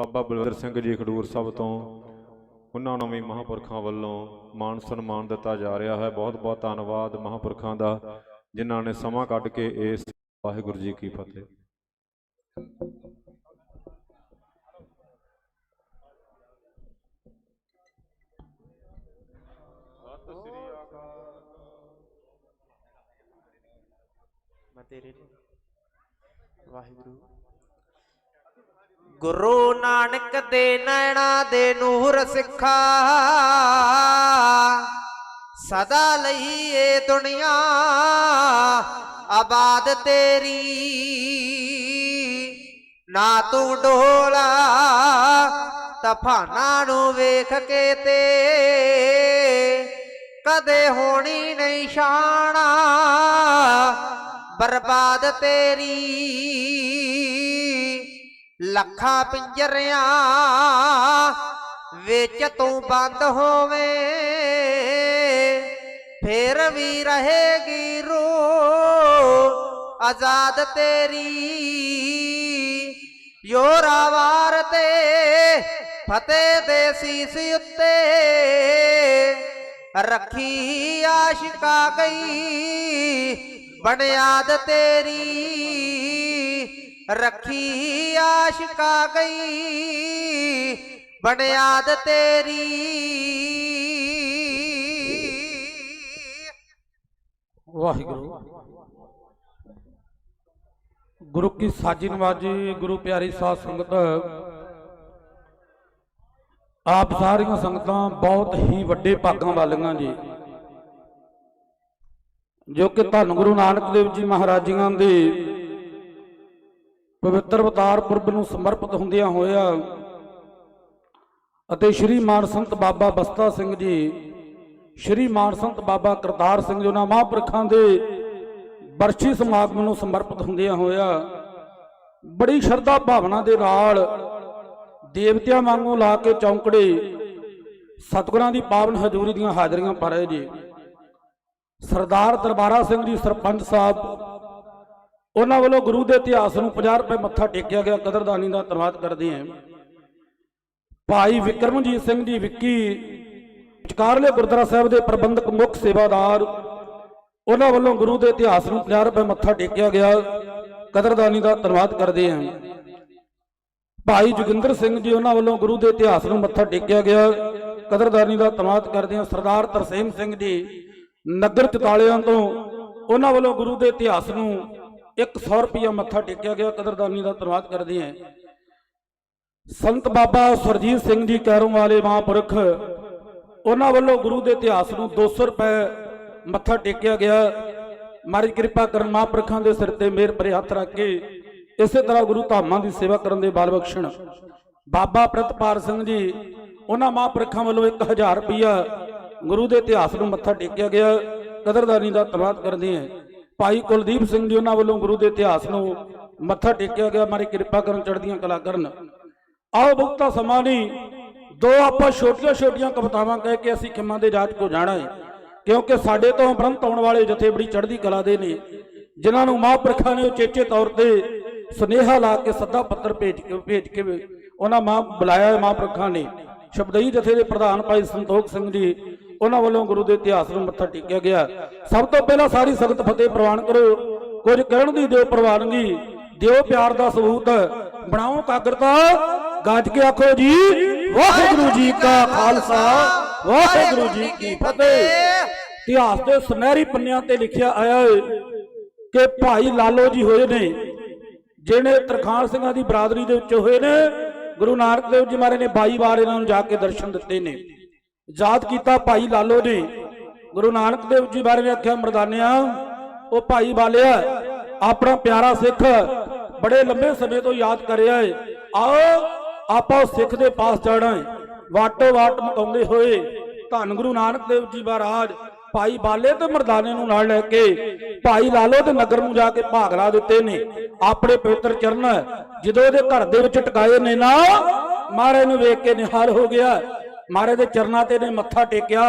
ਬਾਬਾ ਬਲਵਿੰਦਰ ਸਿੰਘ ਜੀ ਖਡੂਰ ਸਾਹਿਬ ਤੋਂ, ਉਹਨਾਂ ਨੂੰ ਵੀ ਮਹਾਂਪੁਰਖਾਂ ਵੱਲੋਂ ਮਾਣ ਸਨਮਾਨ ਦਿੱਤਾ ਜਾ ਰਿਹਾ ਹੈ। ਬਹੁਤ ਬਹੁਤ ਧੰਨਵਾਦ ਮਹਾਂਪੁਰਖਾਂ ਦਾ, ਜਿਨ੍ਹਾਂ ਨੇ ਸਮਾਂ ਕੱਢ ਕੇ ਇਸ ਵਾਹਿਗੁਰੂ ਜੀ ਕੀ ਫਤਿਹ। ਮੈਂ ਤੇਰੇ ਲਈ ਵਾਹਿਗੁਰੂ ਗੁਰੂ ਨਾਨਕ ਦੇ ਨੈਣਾ ਦੇ ਨੂਰ ਸਿੱਖਾ। ਸਦਾ ਲਈ ਏ ਦੁਨੀਆ, ਆਬਾਦ ਤੇਰੀ। ਨਾ ਤੂੰ ਡੋਲਾ, ਤਫਾਨਾ ਨੂੰ ਵੇਖ ਕੇ ਤੇ ਕਦੇ ਹੋਣੀ ਨਹੀਂ ਸ਼ਾਨਾ ਬਰਬਾਦ ਤੇਰੀ। ਲੱਖਾਂ ਪਿੰਜਰਿਆਂ ਵਿੱਚ ਤੂੰ ਬੰਦ ਹੋਵੇਂ। ਫੇਰ ਵੀ ਰਹੇਗੀ ਰੂਹ ਆਜ਼ਾਦ ਤੇਰੀ। ਯੋਰਾਵਾਰ ਤੇ ਫਤਿਹ ਦੇ ਸੀਸ ਉੱਤੇ ਰੱਖੀ ਆਸ਼ਿਕਾ ਗਈ ਬਣਿਆਦ ਤੇਰੀ। ਰੱਖੀ ਆਸ਼ਿਕਾ ਗਈ ਬਣਿਆਦ ਤੇਰੀ। ਵਾਹਿਗੁਰੂ। ਗੁਰੂ ਕੀ ਸਾਜੀ ਨਵਾਜੀ ਗੁਰੂ ਪਿਆਰੀ ਸਾਧ ਸੰਗਤ। ਆਪ ਸਾਰੀਆਂ ਸੰਗਤਾਂ ਬਹੁਤ ਹੀ ਵੱਡੇ ਭਾਗਾਂ ਵਾਲੀਆਂ ਜੀ। ਜੋ ਕਿ ਧੰਨ ਗੁਰੂ ਨਾਨਕ ਦੇਵ ਜੀ ਮਹਾਰਾਜੀਆਂ ਦੇ ਪਵਿੱਤਰ ਅਵਤਾਰ ਪੁਰਬ ਨੂੰ ਸਮਰਪਿਤ ਹੁੰਦਿਆਂ ਹੋਇਆ ਅਤੇ ਸ਼੍ਰੀ ਮਾਨ ਸੰਤ ਬਾਬਾ ਬਸਤਾ ਸਿੰਘ ਜੀ, ਸ਼੍ਰੀ ਮਾਨ ਸੰਤ ਬਾਬਾ ਕਰਤਾਰ ਸਿੰਘ ਜੀ ਉਹਨਾਂ ਮਹਾਂਪੁਰਖਾਂ ਦੇ ਬਰਛੀ ਸਮਾਗਮ ਨੂੰ ਸਮਰਪਿਤ ਹੁੰਦਿਆਂ ਹੋਇਆ, ਬੜੀ ਸ਼ਰਧਾ ਭਾਵਨਾ ਦੇ ਨਾਲ ਦੇਵਤਿਆਂ ਵਾਂਗੂ ਲਾ ਕੇ ਚੌਂਕੜੇ ਸਤਿਗੁਰਾਂ ਦੀ ਪਾਵਨ ਹਜ਼ੂਰੀ ਦੀਆਂ ਹਾਜ਼ਰੀਆਂ ਭਰ ਰਹੇ ਜੀ। ਸਰਦਾਰ ਦਰਬਾਰਾ ਸਿੰਘ ਜੀ, ਸਰਪੰਚ ਸਾਹਿਬ ਉਹਨਾਂ ਵੱਲੋਂ ਗੁਰੂ ਦੇ ਇਤਿਹਾਸ ਨੂੰ 50 ਰੁਪਏ ਮੱਥਾ ਟੇਕਿਆ ਗਿਆ। ਕਦਰਦਾਨੀ ਦਾ ਧੰਨਵਾਦ ਕਰਦੇ ਹਾਂ। ਭਾਈ ਵਿਕਰਮਜੀਤ ਸਿੰਘ ਜੀ ਵਿੱਕੀ, ਵਿਚਕਾਰਲੇ ਗੁਰਦੁਆਰਾ ਸਾਹਿਬ ਦੇ ਪ੍ਰਬੰਧਕ ਮੁੱਖ ਸੇਵਾਦਾਰ, ਉਹਨਾਂ ਵੱਲੋਂ ਗੁਰੂ ਦੇ ਇਤਿਹਾਸ ਨੂੰ 50 ਰੁਪਏ ਮੱਥਾ ਟੇਕਿਆ ਗਿਆ। ਕਦਰਦਾਨੀ ਦਾ ਧੰਨਵਾਦ ਕਰਦੇ ਹਾਂ। ਭਾਈ ਜੋਗਿੰਦਰ ਸਿੰਘ ਜੀ ਉਹਨਾਂ ਵੱਲੋਂ ਗੁਰੂ ਦੇ ਇਤਿਹਾਸ ਨੂੰ ਮੱਥਾ ਟੇਕਿਆ ਗਿਆ। ਕਦਰਦਾਨੀ ਦਾ ਧੰਨਵਾਦ ਕਰਦੇ ਹਾਂ। ਸਰਦਾਰ ਤਰਸੇਮ ਸਿੰਘ ਜੀ ਨਗਰ ਚਤਾਲਿਆਂ ਤੋਂ ਉਹਨਾਂ ਵੱਲੋਂ ਗੁਰੂ ਦੇ ਇਤਿਹਾਸ ਨੂੰ 100 ਰੁਪਇਆ ਮੱਥਾ ਟੇਕਿਆ ਗਿਆ ਕਦਰਦਾਨੀ ਦਾ ਧੰਨਵਾਦ ਕਰਦੇ ਹਾਂ। ਸੰਤ ਬਾਬਾ ਸੁਰਜੀਤ ਸਿੰਘ ਜੀ ਕੈਰੋਂ ਵਾਲੇ ਮਹਾਂਪੁਰਖ, ਉਹਨਾਂ ਵੱਲੋਂ ਗੁਰੂ ਦੇ ਇਤਿਹਾਸ ਨੂੰ 200 ਰੁਪਏ ਮੱਥਾ ਟੇਕਿਆ ਗਿਆ। ਮਾਰੀ ਕਿਰਪਾ ਕਰਨ ਮਹਾਂਪੁਰਖਾਂ ਦੇ ਸਿਰ ਤੇ ਮੇਰ ਭਰੇ ਹੱਥ ਰੱਖ ਕੇ ਇਸੇ ਤਰ੍ਹਾਂ ਗੁਰੂ ਧਾਮਾਂ ਦੀ ਸੇਵਾ ਕਰਨ ਦੇ ਬਾਲ ਬਖਸ਼ਣ। ਬਾਬਾ ਪ੍ਰਤਪਾਲ ਸਿੰਘ ਜੀ, ਉਹਨਾਂ ਮਹਾਂਪੁਰਖਾਂ ਵੱਲੋਂ 1000 ਰੁਪਇਆ ਗੁਰੂ ਦੇ ਇਤਿਹਾਸ ਨੂੰ ਮੱਥਾ ਟੇਕਿਆ ਗਿਆ। ਕਦਰਦਾਨੀ ਦਾ ਧੰਨਵਾਦ ਕਰਦੇ ਹਾਂ। ਭਾਈ ਕੁਲਦੀਪ ਸਿੰਘ ਜੀ ਉਹਨਾਂ ਵੱਲੋਂ ਗੁਰੂ ਦੇ ਇਤਿਹਾਸ ਨੂੰ ਮੱਥਾ ਟੇਕਿਆ ਗਿਆ। ਮਾਰੀ ਕਿਰਪਾ ਕਰਨ ਚੜ੍ਹਦੀਆਂ ਕਲਾ ਕਰਨ। ਆਓ ਬਹੁਤਾ ਸਮਾਂ ਨਹੀਂ। ਦੋ ਆਪਾਂ ਛੋਟੀਆਂ ਛੋਟੀਆਂ ਕਵਿਤਾਵਾਂ ਕਹਿ ਕੇ ਅਸੀਂ ਖਿਮਾਂ ਦੇ ਰਾਜ ਕੋ ਜਾਣਾ ਹੈ। ਕਿਉਂਕਿ ਸਾਡੇ ਤੋਂ ਬ੍ਰਹਮ ਆਉਣ ਵਾਲੇ ਜਥੇ ਬੜੀ ਚੜ੍ਹਦੀ ਕਲਾ ਦੇ ਨੇ। ਜਿਨ੍ਹਾਂ ਨੂੰ ਮਹਾਂਪੁਰਖਾਂ ਨੇ ਉਚੇਚੇ ਤੌਰ ਤੇ ਸੁਨੇਹਾ ਲਾ ਕੇ ਸੱਦਾ ਪੱਤਰ ਭੇਜ ਕੇ ਭੇਜ ਕੇ ਉਹਨਾਂ ਮਾਂ ਬੁਲਾਇਆ ਹੈ ਮਹਾਂਪੁਰਖਾਂ ਨੇ। ਸ਼ਬਦਈ ਜਥੇ ਦੇ ਪ੍ਰਧਾਨ ਭਾਈ ਸੰਤੋਖ ਸਿੰਘ ਜੀ ਉਹਨਾਂ ਵੱਲੋਂ ਗੁਰੂ ਦੇ ਇਤਿਹਾਸ ਨੂੰ ਮੱਥਾ ਟੇਕਿਆ ਗਿਆ। ਸਭ ਤੋਂ ਪਹਿਲਾਂ ਸਾਰੀ ਸੰਗਤ ਫਤਿਹ ਪ੍ਰਵਾਨ ਕਰੋ। ਕੁਝ ਕਹਿਣ ਦੀ ਦਿਓ ਪ੍ਰਵਾਨਗੀ, ਦਿਓ ਪਿਆਰ ਦਾ ਸਬੂਤ, ਬਣਾਓ ਕਾਗਰਤਾ। ਗੱਜ ਕੇ ਆਖੋ ਜੀ, ਵਾਹਿਗੁਰੂ ਜੀ ਕਾ ਖਾਲਸਾ, ਵਾਹਿਗੁਰੂ ਜੀ ਕੀ ਫਤਿਹ। ਇਤਿਹਾਸ ਦੇ ਸੁਨਹਿਰੀ ਪੰਨਿਆਂ ਤੇ ਲਿਖਿਆ ਆਇਆ ਹੈ ਕਿ ਭਾਈ ਲਾਲੋ ਜੀ ਹੋਏ ਨੇ ਜਿਹੜੇ ਤਰਖਾਨ ਸਿੰਘਾਂ ਦੀ ਬਰਾਦਰੀ ਦੇ ਵਿੱਚ ਹੋਏ ਨੇ। ਗੁਰੂ ਨਾਨਕ ਦੇਵ ਜੀ ਮਹਾਰਾਜ ਨੇ 22 ਵਾਰ ਇਹਨਾਂ ਨੂੰ ਜਾ ਕੇ ਦਰਸ਼ਨ ਦਿੱਤੇ ਨੇ। ਯਾਦ ਕੀਤਾ ਭਾਈ ਲਾਲੋ ਜੀ। ਗੁਰੂ ਨਾਨਕ ਦੇਵ ਜੀ ਬਾਰੇ ਨੇ ਆਖਿਆ, ਮਰਦਾਨਿਆ, ਉਹ ਭਾਈ ਬਾਲਿਆ ਆਪਣਾ ਪਿਆਰਾ ਸਿੱਖ ਬੜੇ ਲੰਬੇ ਸਮੇਂ ਤੋਂ ਯਾਦ ਕਰਿਆ ਰਿਹਾ ਆਓ, ਆਪਾਂ ਸਿੱਖ ਦੇ ਪਾਸ ਜਾਣਾ ਹੈ ਵਾਟੋ ਵਾਟ ਮਕਾਉਂਦੇ ਹੋਏ, ਧੰਨ ਗੁਰੂ ਨਾਨਕ ਦੇਵ ਜੀ ਮਹਾਰਾਜ, ਭਾਈ ਬਾਲੇ ਤੇ ਮਰਦਾਨੇ ਨੂੰ ਨਾਲ ਲੈ ਕੇ, ਭਾਈ ਲਾਲੋ ਦੇ ਨਗਰ ਨੂੰ ਜਾ ਕੇ ਭਾਗ ਲਾ ਦਿੱਤੇ ਨੇ। ਆਪਣੇ ਪਵਿੱਤਰ ਚਰਨ, ਜਦੋਂ ਉਹਦੇ ਘਰ ਦੇ ਵਿੱਚ ਟਿਕਾਏ ਨੇ ਨਾ, ਮਹਾਰਾਜ ਨੂੰ ਵੇਖ ਕੇ ਨਿਹਾਲ ਹੋ ਗਿਆ। ਮਹਾਰਾਜ ਦੇ ਚਰਨਾਂ ਤੇ ਨੇ ਮੱਥਾ ਟੇਕਿਆ।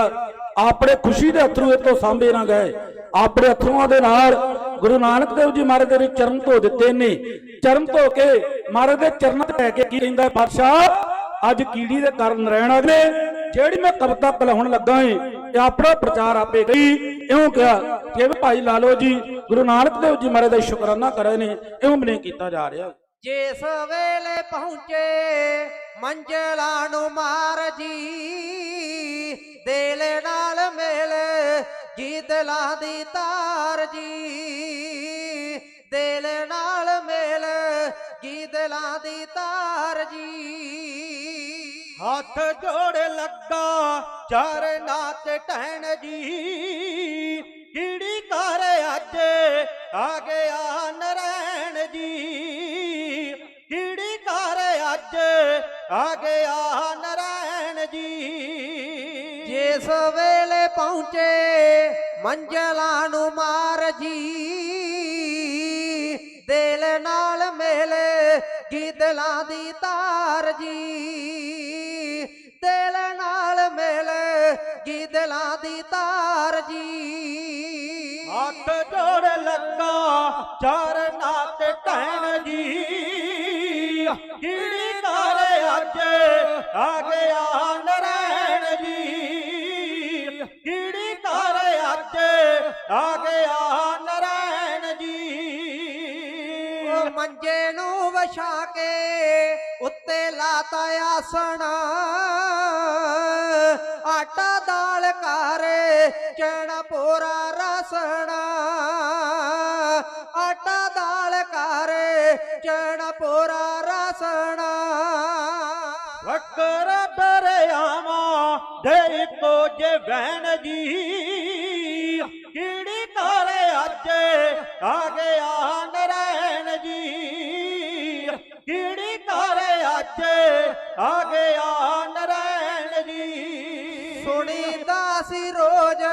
ਆਪਣੇ ਖੁਸ਼ੀ ਦੇ ਅਥਰੂ ਇਹ ਸਾਂਭੇ ਨਾ ਗਏ। ਆਪਣੇ ਅਥਰੂਆਂ ਦੇ ਨਾਲ ਗੁਰੂ ਨਾਨਕ ਦੇਵ ਜੀ ਮਹਾਰਾਜ ਦੇ ਚਰਨ ਧੋ ਦਿੱਤੇ ਨੇ। ਚਰਨ ਧੋ ਕੇ ਮਹਾਰਾਜ ਦੇ ਚਰਨਾਂ ਤੇ ਲੈ ਕੇ ਕੀ ਕਹਿੰਦਾ ਪਾਤਸ਼ਾਹ ਅੱਜ ਕੀੜੀ ਦੇ ਕਾਰਨ ਨਰੈਣ ਅਗਲੇ ਜਿਹੜੀ ਮੈਂ ਕਵਿਤਾ ਕਲਾਉਣ ਲੱਗਾ ਏ ਤੇ ਆਪਣਾ ਪ੍ਰਚਾਰ ਆਪੇ ਗਈ ਇਉਂ ਕਿਹਾ ਕਿ ਵੀ ਭਾਈ ਲਾਲੋ ਜੀ, ਗੁਰੂ ਨਾਨਕ ਦੇਵ ਜੀ ਮਹਾਰਾਜ ਦਾ ਸ਼ੁਕਰਾਨਾ ਕਰੇ ਨੇ, ਇਉਂ ਬਨੇ ਕੀਤਾ ਜਾ ਰਿਹਾ। ਜਿਸ ਵੇਲੇ ਪਹੁੰਚੇ, ਮੰਜ਼ਲਾਂ ਨੂੰ ਮਾਰ ਜੀ। ਦਿਲ ਨਾਲ ਮਿਲ ਜੀ ਦਿਲਾਂ ਦੀ ਤਾਰ ਜੀ। ਦਿਲ ਨਾਲ ਮਿਲ ਜੀ ਦਿਲਾਂ ਦੀ ਤਾਰ ਜੀ। ਹੱਥ ਜੋੜ ਲੱਗਾ, ਚਾਰ ਨਾਚ ਟਹਿਣ ਜੀ। ਕੀੜੀ ਕਰ ਅੱਜ ਆ ਗਿਆ ਨਰੈਣ ਜੀ। ਆ ਗਿਆ ਨਰੈਣ ਜੀ। ਜਿਸ ਵੇਲੇ ਪਹੁੰਚੇ ਮੰਜ਼ਲਾਂ ਨੂੰ ਮਾਰ ਜੀ। ਦਿਲ ਨਾਲ ਮਿਲ ਜੀ ਦਿਲਾਂ ਦੀ ਤਾਰ ਜੀ। ਦਿਲ ਨਾਲ ਮਿਲ ਜੀ ਦਿਲਾਂ ਦੀ ਤਾਰ ਜੀ। ਹੱਥ ਜੋੜ ਲੱਗਾ ਚਰਨਾ ਤੇ ਟਹਿਣ ਜੀ। ਕੀੜੀ ਵਿਛਾ ਕੇ ਉੱਤੇ ਲਾਤਾ ਆਸਣ। ਆਟਾ ਦਾਲ ਕਰ ਚਣਾ ਪੋਰਾ ਰਸਣ। ਆਟਾ ਦਾਲ ਕਰ ਚਣਾ ਪੋਰਾ ਰਸਣਾ। ਵਕਰ ਦਰਿਆਵਾਂ ਦੇ ਇੱਕੋ ਜੇ ਵਹਿਣ ਜੀ। ਕੀੜੀ ਕਰ ਅੱਜ ਆ ਗਿਆ? ਅੱਜ ਆ ਗਿਆ ਨਰੈਣ ਜੀ। ਸੁਣੀਦਾ ਸੀ ਰੋਜ਼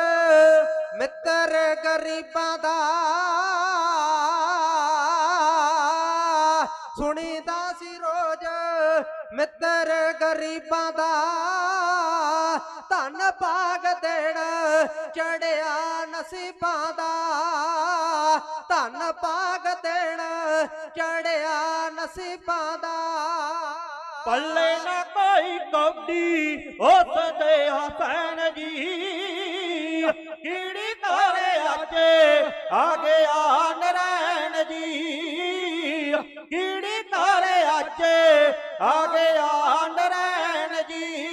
ਮਿੱਤਰ ਗਰੀਬਾਂ ਦਾ। ਸੁਣੀਦਾ ਸੀ ਰੋਜ਼ ਮਿੱਤਰ ਗਰੀਬਾਂ ਦਾ। ਧਨ ਭਾਗ ਦੇਣ ਚੜਿਆ ਨਸੀਬਾਂ ਦਾ। ਧਨ ਭਾਗ ਦੇਣ ਚੜਿਆ ਨਸੀਬਾਂ ਦਾ। ਪੱਲੇ ਨਾ ਕੋਈ ਕੌਡੀ, ਉਸ ਦੇ ਹਸੈਨ ਜੀ। ਕੀੜੀ ਤਾਰੇ ਆਚੇ ਆ ਗਿਆ ਨਰੈਣ ਜੀ। ਕੀੜੀ ਤਾਰੇ ਆਚੇ ਆ ਗਿਆ ਨਰੈਣ ਜੀ।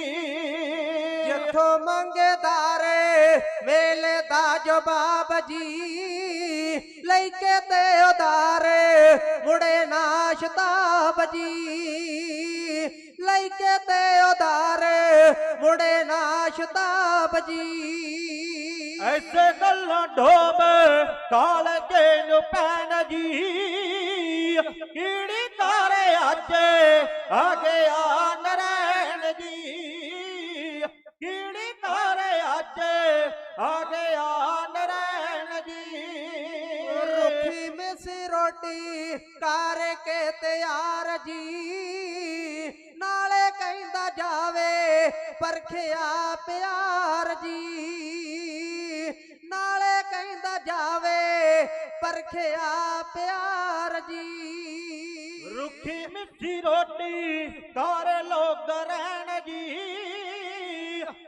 ਜਿੱਥੋਂ ਮੰਗੇਦਾਰੇ ਮੇਲੇ ਦਾ ਜਵਾਬ ਜੀ। ਲੈ ਕੇ ਤੇ ਉਦਾਰੇ ਮੁੜੇ ਨਾ ਸ਼ਤਾਬ ਜੀ। ਸ਼ਤਾਬ ਜੀ। ਐਸੇ ਗੱਲਾਂ ਢੋਬ ਕਾਲਜੇ ਨੂੰ ਪੈਣ ਜੀ। ਕੀੜੀ ਤਾਰੇ ਅੱਜ ਆ ਗਿਆ ਨਰੈਣ ਜੀ। ਕੀੜੀ ਤਾਰੇ ਅੱਜ ਆ ਗਿਆ ਨਰੈਣ ਜੀ। ਰੁੱਖੀ ਮਿਸੀ ਰੋਟੀ ਕਰਕੇ ਤਿਆਰ ਜੀ। ਕਹਿੰਦਾ ਜਾਵੇ ਪਰਖਿਆ ਪਿਆਰ ਜੀ। ਨਾਲੇ ਕਹਿੰਦਾ ਜਾਵੇ ਪਰਖਿਆ ਪਿਆਰ ਜੀ। ਰੁੱਖੀ ਮਿੱਠੀ ਰੋਟੀ ਕਰ ਲੋਕ ਰਹਿਣ ਜੀ।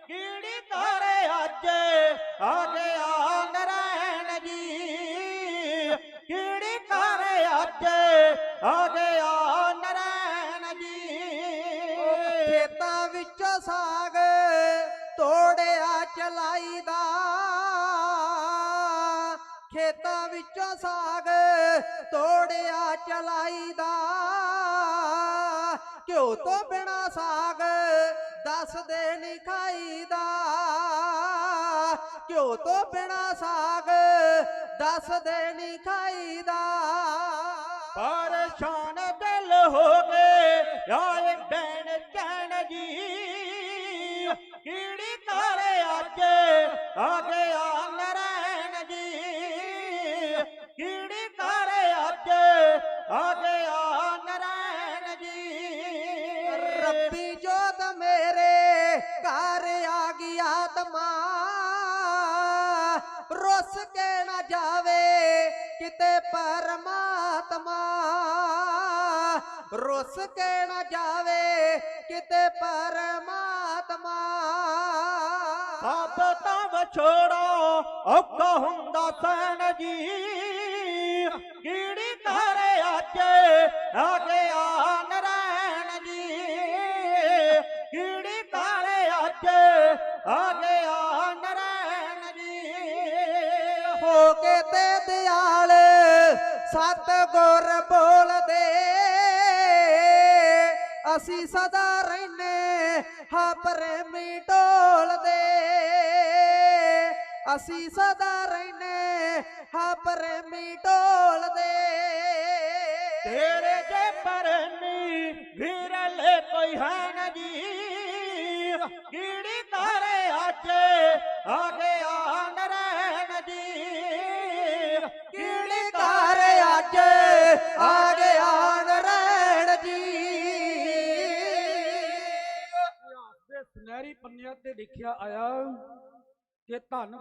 ਕਿਹੜੀ ਤਾਰੇ ਅੱਜ ਆ ਗਿਆ ਨਰੈਣ ਜੀ। ਕਿਹੜੀ ਤਾਰੇ ਅੱਜ ਆ ਗਿਆ ਸਾਗ ਤੋੜਿਆ ਚਲਾਈ ਦਾ ਖੇਤਾਂ ਵਿੱਚੋਂ ਸਾਗ ਤੋੜਿਆ ਚਲਾਈ ਦਾ ਘਿਓ ਤੋਂ ਬਿਨਾ ਸਾਗ ਦੱਸ ਦੇ ਨਹੀਂ ਖਾਈਦਾ। ਘਿਓ ਤੋਂ ਬਿਨਾ ਸਾਗ ਦੱਸ ਦੇ ਨਹੀਂ ਖਾਈਦਾ। ਪਰੇਸ਼ਾਨ ਦਿਲ ਹੋ ਗਏ ਆਏ ਬੈਣ ਕਹਿਣ ਆ ਗਿਆ ਨਰੈਣ ਜੀ, ਕੀੜੀ ਤਾਰੇ ਅੱਜ ਆ ਨਰੈਣ ਜੀ। ਰੱਬੀ ਜੋਤ ਮੇਰੇ ਘਰ ਆ ਗਈ ਆਤਮਾ, ਰੁੱਸ ਕੇ ਨਾ ਜਾਵੇ ਕਿਤੇ ਪਰਮਾਤਮਾ। ਰੁੱਸ ਕੇ ਨਾ ਜਾਵੇ ਕਿਤੇ ਪਰ ਸਭ ਤਾਂ ਵਿਛੋੜਾ ਔਖਾ ਹੁੰਦਾ ਸੈਨ ਜੀ। ਕੀੜੀ ਕਰੇ ਅੱਜ ਆ ਗਿਆ ਨਰੈਣ ਜੀ। ਕੀੜੀ ਕਰੇ ਅੱਜ ਆ ਗਿਆ ਨਰੈਣ ਜੀ। ਹੋ ਕੇ ਤੇ ਦਿਆਲ ਸਤ ਗੁਰ ਬੋਲਦੇ। ਅਸੀਂ ਸਦਾ ਰਹਿਨੇ ਹਾਂ ਪ੍ਰੇਮੀ ਢੋਲਦੇ ਅਸੀਂ ਸਦਾ ਰਹਿਨੇ ਹਾਂ ਪ੍ਰੇਮੀ ਢੋਲਦੇ ਤੇਰੇ ਜੇ ਪਰਨੀ ਵੀਰਲੇ ਕੋਈ ਹੈ ਨਾ ਜੀ। ਕੀੜੀ ਕਰੇ ਅੱਜ ਆ ਗਿਆ ਨਰੈਣ ਜੀ। ਕੀੜੀ ਘਰ ਅੱਜ ਆ ਗਿਆ ਨਰੈਣ ਜੀ। ਸੁਨਹਿਰੀ ਪੰਨਿਆਂ ਤੇ ਲਿਖਿਆ ਆਇਆ ਕਿ ਧੰਨ